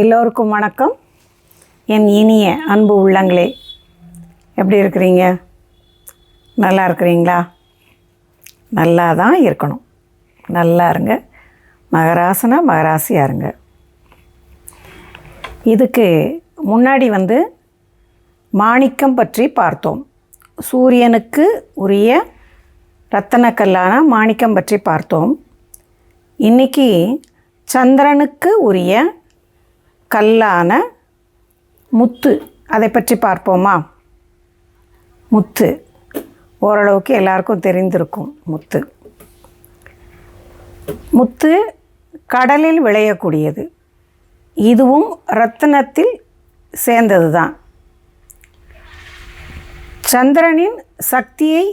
எல்லோருக்கும் வணக்கம். என் இனிய அன்பு உள்ளங்களே எப்படி இருக்கிறீங்க? நல்லா இருக்கிறீங்களா? நல்லா தான் இருக்கணும். நல்லா இருங்க. மகராசனா மகராசியாக இருங்க. இதுக்கு முன்னாடி வந்து மாணிக்கம் பற்றி பார்த்தோம். சூரியனுக்கு உரிய ரத்தனக்கல்லான மாணிக்கம் பற்றி பார்த்தோம். இன்னைக்கு சந்திரனுக்கு உரிய கல்லான முத்து. அதை பற்றி பார்ப்போமா? முத்து. ஓரளவுக்கு எல்லாருக்கும் தெரிந்திருக்கும் முத்து. முத்து கடலில் விளையக்கூடியது. இதுவும் ரத்தினத்தில் சேர்ந்தது தான் சந்திரனின் சக்தியை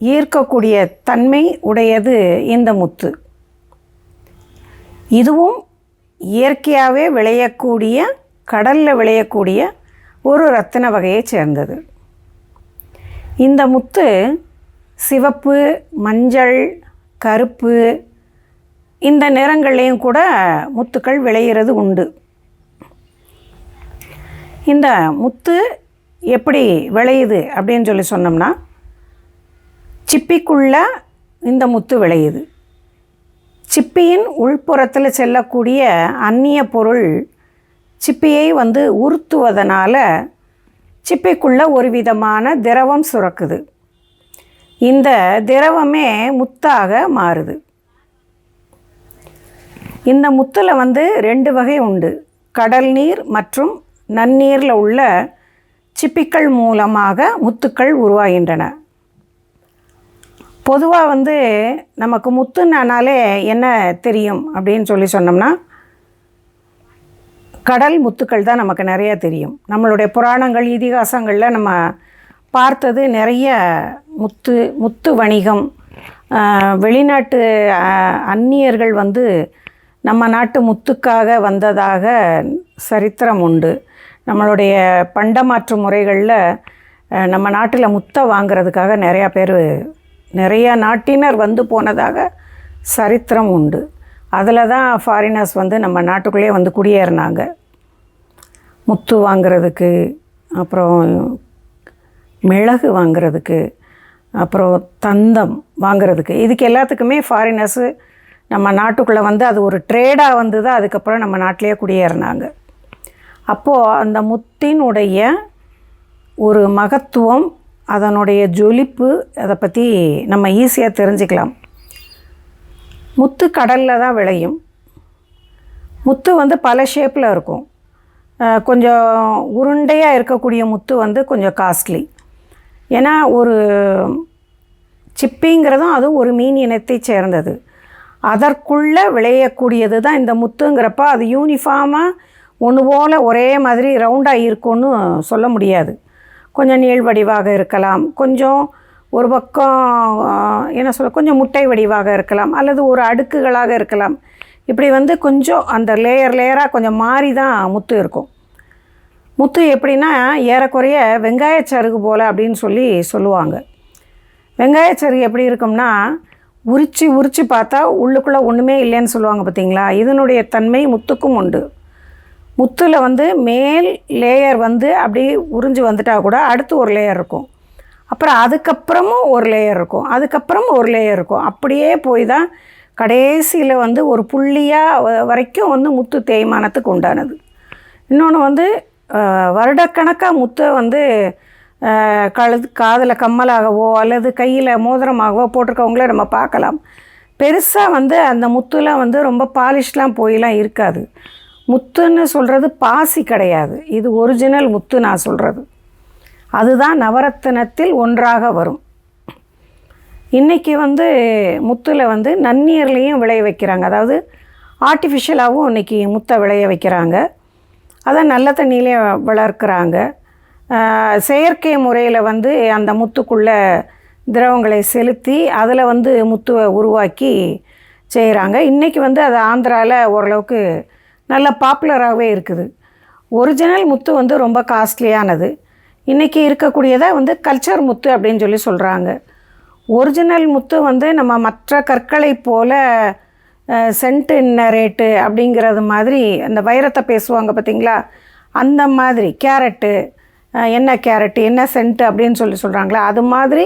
ஈர்க்கக்கூடிய தன்மை உடையது இந்த முத்து. இதுவும் இயற்கையாகவே விளையக்கூடிய கடலில் விளையக்கூடிய ஒரு ரத்தின வகையை சேர்ந்தது. இந்த முத்து சிவப்பு மஞ்சள் கருப்பு இந்த நிறங்கள்லேயும் கூட முத்துக்கள் விளையிறது உண்டு. இந்த முத்து எப்படி விளையுது அப்படின்னு சொல்லி சொன்னோம்னா சிப்பிக்குள்ள இந்த முத்து விளையுது. சிப்பியின் உள்புறத்தில் செல்லக்கூடிய அந்நிய பொருள் சிப்பியை வந்து உறுத்துவதனால சிப்பிக்குள்ளே ஒரு விதமான திரவம் சுரக்குது. இந்த திரவமே முத்தாக மாறுது. இந்த முத்தில் வந்து ரெண்டு வகை உண்டு. கடல் நீர் மற்றும் நன்னீரில் உள்ள சிப்பிக்கள் மூலமாக முத்துக்கள் உருவாகின்றன. பொதுவாக வந்து நமக்கு முத்துனாலே என்ன தெரியும் அப்படின்னு சொல்லி சொன்னோம்னா கடல் முத்துக்கள் தான் நமக்கு நிறைய தெரியும். நம்மளுடைய புராணங்கள் இதிகாசங்களில் நம்ம பார்த்தது நிறைய முத்து முத்து வணிகம். வெளிநாட்டு அந்நியர்கள் வந்து நம்ம நாட்டு முத்துக்காக வந்ததாக சரித்திரம் உண்டு. நம்மளுடைய பண்டமாற்று முறைகளில் நம்ம நாட்டில் முத்தை வாங்கிறதுக்காக நிறையா பேர் நிறைய நாட்டினர் வந்து போனதாக சரித்திரம் உண்டு. அதில் தான் ஃபாரினர்ஸ் வந்து நம்ம நாட்டுக்குள்ளேயே வந்து குடியேறினாங்க. முத்து வாங்குறதுக்கு அப்புறம் மிளகு வாங்குறதுக்கு அப்புறம் தந்தம் வாங்குறதுக்கு. இதுக்கு எல்லாத்துக்குமே ஃபாரினர்ஸு நம்ம நாட்டுக்குள்ளே வந்து அது ஒரு ட்ரேடாக வந்து தான் அதுக்கப்புறம் நம்ம நாட்டிலேயே குடியேறினாங்க. அப்போது அந்த முத்தினுடைய ஒரு மகத்துவம் அதனுடைய ஜொலிப்பு அதை பற்றி நம்ம ஈஸியாக தெரிஞ்சுக்கலாம். முத்து கடலில் தான் விளையும். முத்து வந்து பல ஷேப்பில் இருக்கும். கொஞ்சம் உருண்டையாக இருக்கக்கூடிய முத்து வந்து கொஞ்சம் காஸ்ட்லி ஏன்னா ஒரு சிப்பிங்கிறதும் அதுவும் ஒரு மீன் இனத்தை சேர்ந்தது. அதற்குள்ளே விளையக்கூடியது தான் இந்த முத்துங்கிறப்ப அது யூனிஃபார்மாக ஒன்று போல் ஒரே மாதிரி ரவுண்டாக இருக்கும்னு சொல்ல முடியாது. கொஞ்சம் நீள் வடிவாக இருக்கலாம். கொஞ்சம் ஒரு பக்கம் என்ன சொல்ல கொஞ்சம் முட்டை வடிவாக இருக்கலாம். அல்லது ஒரு அடுக்குகளாக இருக்கலாம். இப்படி வந்து கொஞ்சம் அந்த லேயர் லேயராக கொஞ்சம் மாறி தான் முத்து இருக்கும். முத்து எப்படின்னா ஏறக்குறைய வெங்காயச்சருகு போல் அப்படின்னு சொல்லி சொல்லுவாங்க. வெங்காயச்சருகு எப்படி இருக்கும்னா உரித்து உரித்து பார்த்தா உள்ளுக்குள்ளே ஒன்றுமே இல்லைன்னு சொல்லுவாங்க பார்த்தீங்களா இதனுடைய தன்மை முத்துக்கும் உண்டு. முத்தில் வந்து மேல் லேயர் வந்து அப்படி உறிஞ்சு வந்துட்டா கூட அடுத்து ஒரு லேயர் இருக்கும். அப்புறம் அதுக்கப்புறமும் ஒரு லேயர் இருக்கும். அதுக்கப்புறம் ஒரு லேயர் இருக்கும். அப்படியே போய் தான் கடைசியில் வந்து ஒரு புள்ளியாக வரைக்கும் வந்து முத்து தேய்மானத்துக்கு உண்டானது. இன்னொன்று வந்து வருடக்கணக்காக முத்தை வந்து கழு காதில் கம்மலாகவோ அல்லது கையில் மோதிரமாகவோ போட்டிருக்கவங்கள நம்ம பார்க்கலாம். பெருசாக வந்து அந்த முத்துலாம் வந்து ரொம்ப பாலிஷ்லாம் போயெலாம் இருக்காது. முத்துன்னு சொல்கிறது பாசி கிடையாது. இது ஒரிஜினல் முத்து நான் சொல்கிறது அதுதான் நவரத்தினத்தில் ஒன்றாக வரும். இன்றைக்கி வந்து முத்தில் வந்து நன்னீர்லேயும் விளைய வைக்கிறாங்க. அதாவது ஆர்டிஃபிஷியலாகவும் இன்றைக்கி முத்தை விளைய வைக்கிறாங்க. அதை நல்ல தண்ணியிலையும் வளர்க்குறாங்க. செயற்கை முறையில் வந்து அந்த முத்துக்குள்ளே திரவங்களை செலுத்தி அதில் வந்து முத்துவை உருவாக்கி செய்கிறாங்க இன்றைக்கி வந்து அது ஆந்திராவில் ஓரளவுக்கு நல்ல பாப்புலராகவே இருக்குது. ஒரிஜினல் முத்து வந்து ரொம்ப காஸ்ட்லியானது இன்றைக்கி இருக்கக்கூடியதை வந்து கல்ச்சர் முத்து அப்படின்னு சொல்லி சொல்கிறாங்க ஒரிஜினல் முத்து வந்து நம்ம மற்ற கற்களை போல் சென்ட் என்ன ரேட்டு அப்படிங்கிறது மாதிரி அந்த வைரத்தை பேசுவாங்க பார்த்தீங்களா? அந்த மாதிரி கேரட்டு என்ன கேரட்டு என்ன சென்ட் அப்படின்னு சொல்லி சொல்கிறாங்களா அது மாதிரி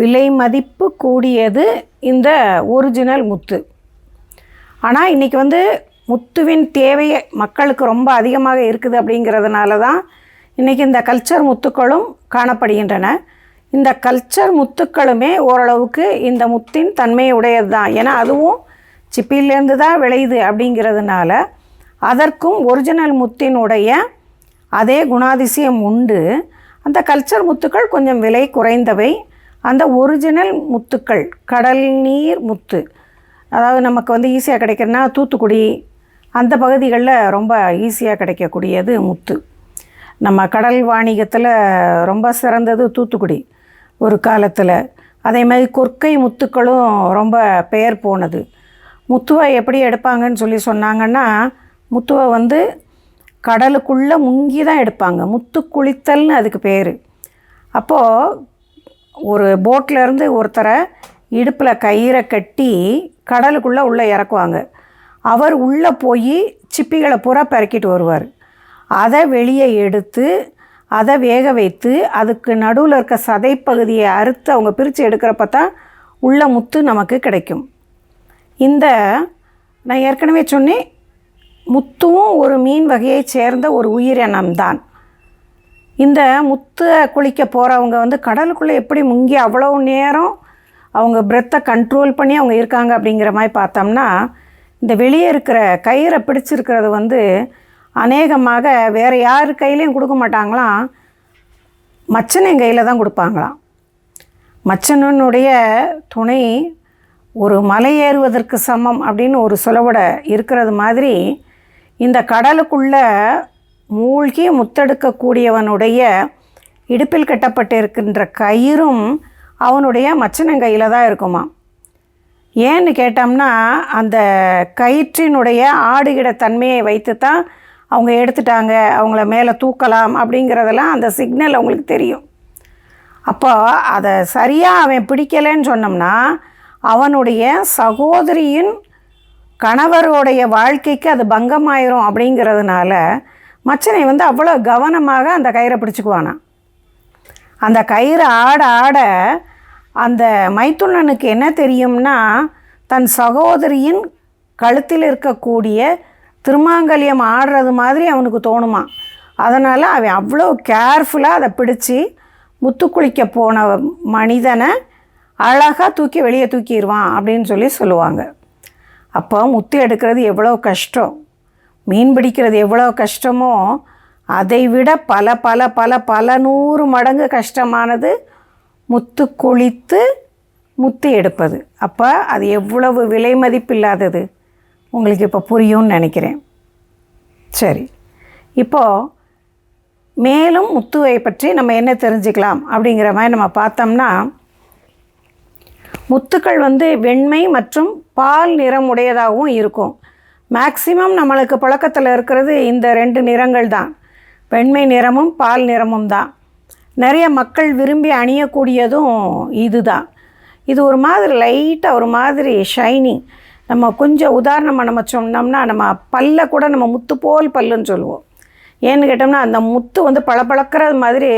விலை மதிப்பு கூடியது இந்த ஒரிஜினல் முத்து. ஆனால் இன்றைக்கி வந்து முத்துவின் தேவை மக்களுக்கு ரொம்ப அதிகமாக இருக்குது அப்படிங்கிறதுனால தான் இன்றைக்கி இந்த கல்ச்சர் முத்துக்களும் காணப்படுகின்றன. இந்த கல்ச்சர் முத்துக்களுமே ஓரளவுக்கு இந்த முத்தின் தன்மை உடையது தான் ஏன்னா அதுவும் சிப்பிலேருந்து தான் விளையுது அப்படிங்கிறதுனால அதற்கும் ஒரிஜினல் முத்தினுடைய அதே குணாதிசயம் உண்டு. அந்த கல்ச்சர் முத்துக்கள் கொஞ்சம் விலை குறைந்தவை. அந்த ஒரிஜினல் முத்துக்கள் கடல் நீர் முத்து அதாவது நமக்கு வந்து ஈஸியாக கிடைக்கிறதுனா தூத்துக்குடி அந்த பகுதிகளில் ரொம்ப ஈஸியாக கிடைக்கக்கூடியது முத்து. நம்ம கடல் வாணிகத்தில் ரொம்ப சிறந்தது தூத்துக்குடி ஒரு காலத்தில். அதே மாதிரி கொற்கை முத்துக்களும் ரொம்ப பெயர் போனது. முத்துவை எப்படி எடுப்பாங்கன்னு சொல்லி சொன்னாங்கன்னா முத்துவை வந்து கடலுக்குள்ளே முங்கி தான் எடுப்பாங்க. முத்து குளித்தல்னு அதுக்கு பேர். அப்போது ஒரு போட்ல இருந்து ஒருத்தரை இடுப்பில் கயிறை கட்டி கடலுக்குள்ளே உள்ளே இறக்குவாங்க. அவர் உள்ளே போய் சிப்பிகளை பூரா பிறக்கிட்டு வருவார். அதை வெளியே எடுத்து அதை வேக வைத்து அதுக்கு நடுவில் இருக்க சதைப்பகுதியை அறுத்து அவங்க பிரித்து எடுக்கிறப்ப தான் உள்ள முத்து நமக்கு கிடைக்கும். இந்த நான் ஏற்கனவே சொன்னேன் முத்துவும் ஒரு மீன் வகையைச் சேர்ந்த ஒரு உயிரினம்தான் இந்த முத்து குளிக்க போகிறவங்க வந்து கடலுக்குள்ளே எப்படி முங்கி அவ்வளோ நேரம் அவங்க பிரெத்தை கண்ட்ரோல் பண்ணி அவங்க இருக்காங்க அப்படிங்கிற மாதிரி பார்த்தோம்னா இந்த வெளியே இருக்கிற கயிறை பிடிச்சிருக்கிறது வந்து அநேகமாக வேறு யார் கையிலையும் கொடுக்க மாட்டாங்களாம் மச்சனின் கையில் தான் கொடுப்பாங்களாம் மச்சனனுடைய துணை ஒரு மலை ஏறுவதற்கு சமம் அப்படின்னு ஒரு சொலவட இருக்கிறது மாதிரி இந்த கடலுக்குள்ள மூழ்கி முத்தெடுக்கக்கூடியவனுடைய இடுப்பில் கட்டப்பட்டிருக்கின்ற கயிறும் அவனுடைய மச்சனங்கையில் தான் இருக்குமா ஏன்னு கேட்டோம்னா அந்த கயிற்றினுடைய ஆடுகிட தன்மையை வைத்து தான் அவங்க எடுத்துட்டாங்க அவங்கள மேலே தூக்கலாம் அப்படிங்கிறதெல்லாம் அந்த சிக்னல் அவங்களுக்கு தெரியும். அப்போ அதை சரியாக அவன் பிடிக்கலைன்னு சொன்னோம்னா அவனுடைய சகோதரியின் கணவருடைய வாழ்க்கைக்கு அது பங்கமாயிரும் அப்படிங்கிறதுனால மச்சனை வந்து அவ்வளோ கவனமாக அந்த கயிறை பிடிச்சிக்குவானான் அந்த கயிறு ஆட ஆட அந்த மைத்துனனுக்கு என்ன தெரியும்னா தன் சகோதரியின் கழுத்தில் இருக்கக்கூடிய திருமாங்கல்யம் ஆடுறது மாதிரி அவனுக்கு தோணுமா. அதனால் அவன் அவ்வளோ கேர்ஃபுல்லாக அதை பிடிச்சி முத்து குளிக்க போன மனிதனை அழகாக தூக்கி வெளியே தூக்கிடுவான் அப்படின்னு சொல்லி சொல்லுவாங்க. அப்போ முத்து எடுக்கிறது எவ்வளோ கஷ்டம். மீன் பிடிக்கிறது எவ்வளோ கஷ்டமோ அதை விட பல பல பல பல நூறு மடங்கு கஷ்டமானது முத்து குளித்து முத்து எடுப்பது. அப்போ அது எவ்வளவு விலை மதிப்பில்லாதது? உங்களுக்கு இப்போ புரியும்னு நினைக்கிறேன். சரி. இப்போது மேலும் முத்துவை பற்றி நம்ம என்ன தெரிஞ்சுக்கலாம் அப்படிங்கிற மாதிரி நம்ம பார்த்தோம்னா முத்துக்கள் வந்து வெண்மை மற்றும் பால் நிறம் உடையதாகவும் இருக்கும். மேக்சிமம் நம்மளுக்கு புழக்கத்தில் இருக்கிறது இந்த ரெண்டு நிறங்கள் தான் வெண்மை நிறமும் பால் நிறமும் தான். நிறைய மக்கள் விரும்பி அணியக்கூடியதும் இதுதான். இது ஒரு மாதிரி லைட்டாக ஒரு மாதிரி ஷைனிங் நம்ம கொஞ்சம் உதாரணமாக நம்ம சொன்னோம்னா நம்ம பல்ல கூட நம்ம முத்து போல் பல்லுன்னு சொல்லுவோம். ஏன்னு கேட்டோம்னா அந்த முத்து வந்து பளபளக்கிறது மாதிரி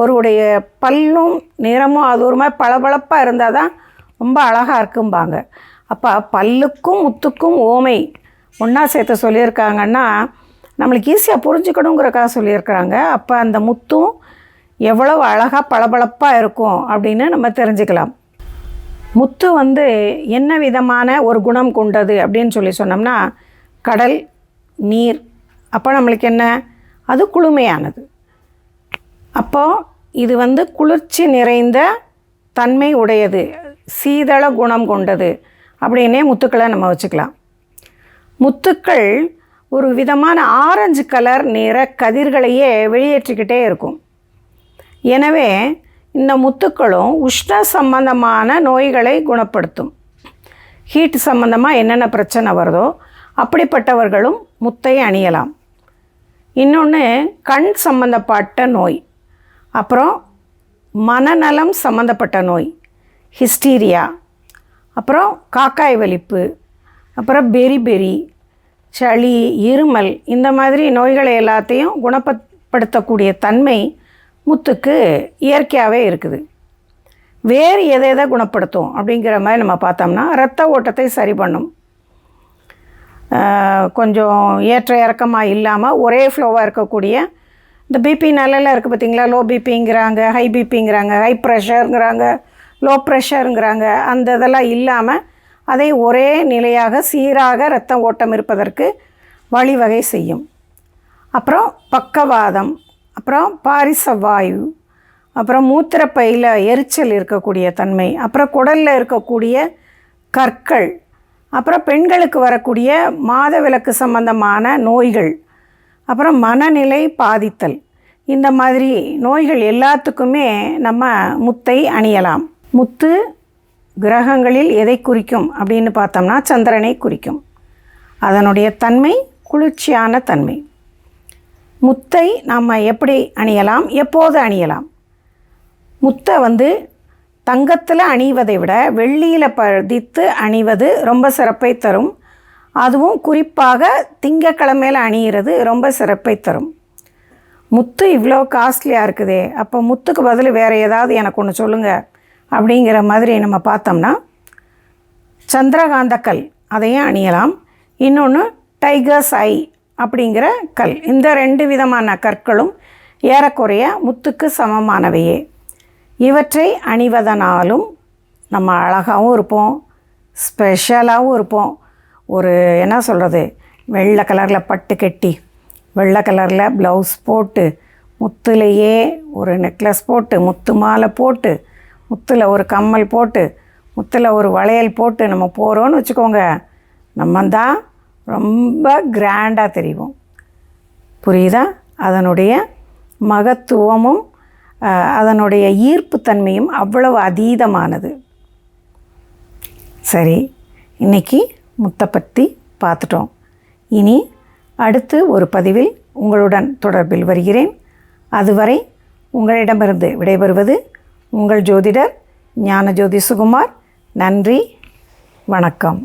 ஒருடைய பல்லும் நிறமும் அது ஒரு மாதிரி பளபளப்பாக இருந்தால் தான் ரொம்ப அழகாக இருக்கும்பாங்க. அப்போ பல்லுக்கும் முத்துக்கும் ஓமை. ஒன்றா சேர்த்து சொல்லியிருக்காங்கன்னா நம்மளுக்கு ஈஸியாக புரிஞ்சுக்கணுங்கிறக்காக சொல்லியிருக்கிறாங்க. அப்போ அந்த முத்தும் எவ்வளவு அழகாக பளபளப்பாக இருக்கும் அப்படின்னு நம்ம தெரிஞ்சுக்கலாம். முத்து வந்து என்ன விதமான ஒரு குணம் கொண்டது அப்படின்னு சொல்லி சொன்னோம்னா கடல் நீர் அப்போ நம்மளுக்கு என்ன? அது குளுமையானது. அப்போது இது வந்து குளிர்ச்சி நிறைந்த தன்மை உடையது சீதள குணம் கொண்டது அப்படின்னே முத்துக்களை நம்ம வச்சுக்கலாம். முத்துக்கள் ஒரு விதமான ஆரஞ்சு கலர் நிற கதிர்களையே வெளியேற்றிக்கிட்டே இருக்கும். எனவே இந்த முத்துக்களும் உஷ்ண சம்பந்தமான நோய்களை குணப்படுத்தும். ஹீட் சம்பந்தமாக என்னென்ன பிரச்சனை வருதோ அப்படிப்பட்டவர்களும் முத்தை அணியலாம். இன்னொன்று கண் சம்பந்தப்பட்ட நோய். அப்புறம் மனநலம் சம்மந்தப்பட்ட நோய். ஹிஸ்டீரியா. அப்புறம் காக்காய் வலிப்பு. அப்புறம் பெரி பெரி சளி இருமல் இந்த மாதிரி நோய்களை எல்லாத்தையும் குணப்படுத்தக்கூடிய தன்மை முத்துக்கு இயற்கையாகவே இருக்குது. வேறு எதை எதை குணப்படுத்தும் அப்படிங்கிற மாதிரி நம்ம பார்த்தோம்னா இரத்த ஓட்டத்தை சரி பண்ணும். கொஞ்சம் ஏற்ற இறக்கமாக இல்லாமல் ஒரே ஃப்ளோவாக இருக்கக்கூடிய இந்த பிபி நல்லெல்லாம் இருக்குது பார்த்தீங்களா? லோ பிபிங்கிறாங்க ஹை பிபிங்கிறாங்க ஹை ப்ரெஷருங்கிறாங்க லோ ப்ரெஷருங்கிறாங்க அந்த இதெல்லாம் இல்லாமல் அதை ஒரே நிலையாக சீராக இரத்த ஓட்டம் இருப்பதற்கு வழிவகை செய்யும். அப்புறம் பக்கவாதம். அப்புறம் பாரிச வாயு அப்புறம் மூத்திரப்பையில் எரிச்சல் இருக்கக்கூடிய தன்மை அப்புறம் குடலில் இருக்கக்கூடிய கற்கள் அப்புறம் பெண்களுக்கு வரக்கூடிய மாதவிலக்கு சம்பந்தமான நோய்கள் அப்புறம் மனநிலை பாதித்தல். இந்த மாதிரி நோய்கள் எல்லாத்துக்குமே நம்ம முத்தை அணியலாம். முத்து கிரகங்களில் எதை குறிக்கும் அப்படின்னு பார்த்தோம்னா சந்திரனை குறிக்கும். அதனுடைய தன்மை குளிர்ச்சியான தன்மை. முத்தை நாம் எப்படி அணியலாம்? எப்போது அணியலாம்? முத்தை வந்து தங்கத்தில் அணிவதை விட வெள்ளியில் பதித்து அணிவது ரொம்ப சிறப்பை தரும். அதுவும் குறிப்பாக திங்கக்கிழமையில் அணியிறது ரொம்ப சிறப்பை தரும். முத்து இவ்வளோ காஸ்ட்லியாக இருக்குதே. அப்போ முத்துக்கு பதில் வேறு ஏதாவது எனக்கு ஒன்று சொல்லுங்கள் அப்படிங்கிற மாதிரி நம்ம பார்த்தோம்னா சந்திரகாந்த கல் அதையும் அணியலாம். இன்னொன்று டைகர்ஸ் ஐ அப்படிங்கிற கல். இந்த ரெண்டு விதமான கற்களும் ஏறக்குறைய முத்துக்கு சமமானவையே. இவற்றை அணிவதனாலும் நம்ம அழகாகவும் இருப்போம் ஸ்பெஷலாகவும் இருப்போம். ஒரு என்ன சொல்கிறது வெள்ளை கலரில் பட்டு கட்டி வெள்ளை கலரில் ப்ளவுஸ் போட்டு முத்துலேயே ஒரு நெக்லஸ் போட்டு முத்து மாலை போட்டு முத்தில் ஒரு கம்மல் போட்டு முத்தில் ஒரு வளையல் போட்டு நம்ம போகிறோன்னு வச்சுக்கோங்க. நம்ம தான் ரொம்ப கிராண்டாக தெரிவோம். புரியுதா? அதனுடைய மகத்துவமும் அதனுடைய ஈர்ப்புத்தன்மையும் அவ்வளவு அதீதமானது. சரி இன்னைக்கு முத்தை பற்றி பார்த்துட்டோம் இனி அடுத்து ஒரு பதிவில் உங்களுடன் தொடர்பில் வருகிறேன். அதுவரை உங்களிடமிருந்து விடைபெறுவது உங்கள் ஜோதிடர் ஞானஜோதி சுகுமார். நன்றி வணக்கம்.